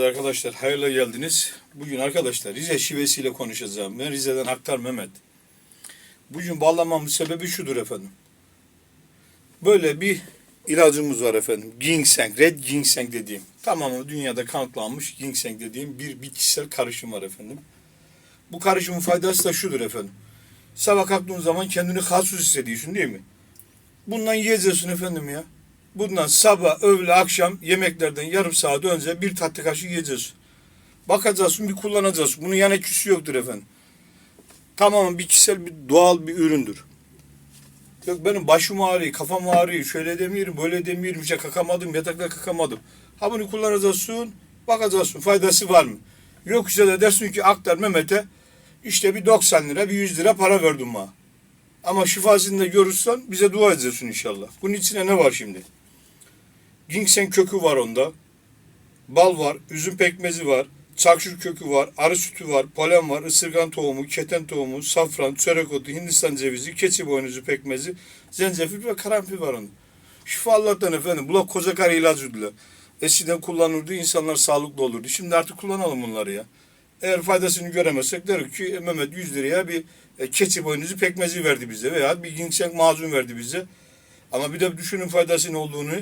Arkadaşlar hayırlı geldiniz. Bugün arkadaşlar Rize şivesiyle konuşacağım. Ben Rize'den Aktar Mehmet. Bugün bağlamamın sebebi şudur efendim. Böyle bir ilacımız var efendim. Ginseng, red ginseng dediğim. Tamamı dünyada kanıtlanmış ginseng dediğim bir bitkisel karışım var efendim. Bu karışımın faydası da şudur efendim. Sabah kalktığın zaman kendini kalsuz hissediyorsun değil mi? Bundan yiyeceksin efendim ya. Bundan sabah, öğle, akşam yemeklerden yarım saat önce bir tatlı kaşığı yiyeceğiz. Bakacaksın, bir kullanacaksın. Bunun yan etkisi yoktur efendim. Tamamen bitkisel bir doğal bir üründür. Yok benim başım ağrıyor, kafam ağrıyor, şöyle demiyorum, böyle demiyorum, işte kakamadım, yatakta kakamadım. Ha bunu kullanacaksın, bakacaksın faydası var mı? Yoksa da dersin ki Aktar Mehmet'e işte bir 90 lira, bir 100 lira para verdim bana. Ama şifasını da görürsen bize dua edeceksin inşallah. Bunun içine ne var şimdi? Ginseng kökü var onda. Bal var, üzüm pekmezi var, çakşur kökü var, arı sütü var, polen var, ısırgan tohumu, keten tohumu, safran, çörek otu, Hindistan cevizi, keçi boynuzu pekmezi, zencefil ve karanfil var onda. Şifa Allah'tan efendim. Bu da koca karı ilacı diyor. Eskiden kullanırdı, insanlar sağlıklı olurdu. Şimdi artık kullanalım bunları ya. Eğer faydasını göremezsek deriz ki "E, Mehmet 100 liraya bir e, keçi boynuzu pekmezi verdi bize veya bir ginseng macun verdi bize. Ama bir de düşünün faydasının olduğunu.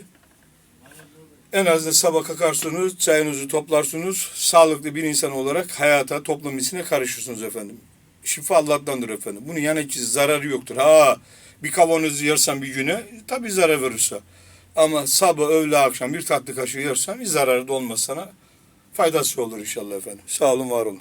En az da sabah kalkarsınız, çayınızı toplarsınız, sağlıklı bir insan olarak hayata, toplum içine karışırsınız efendim. Şifa Allah'tandır efendim. Bunun yan etkisi, zararı yoktur. Ha bir kavanoz yersen bir güne tabii zarar verirse. Ama sabah, öğle, akşam bir tatlı kaşığı yersen bir zararı da olmaz sana. Faydası olur inşallah efendim. Sağ olun, var olun.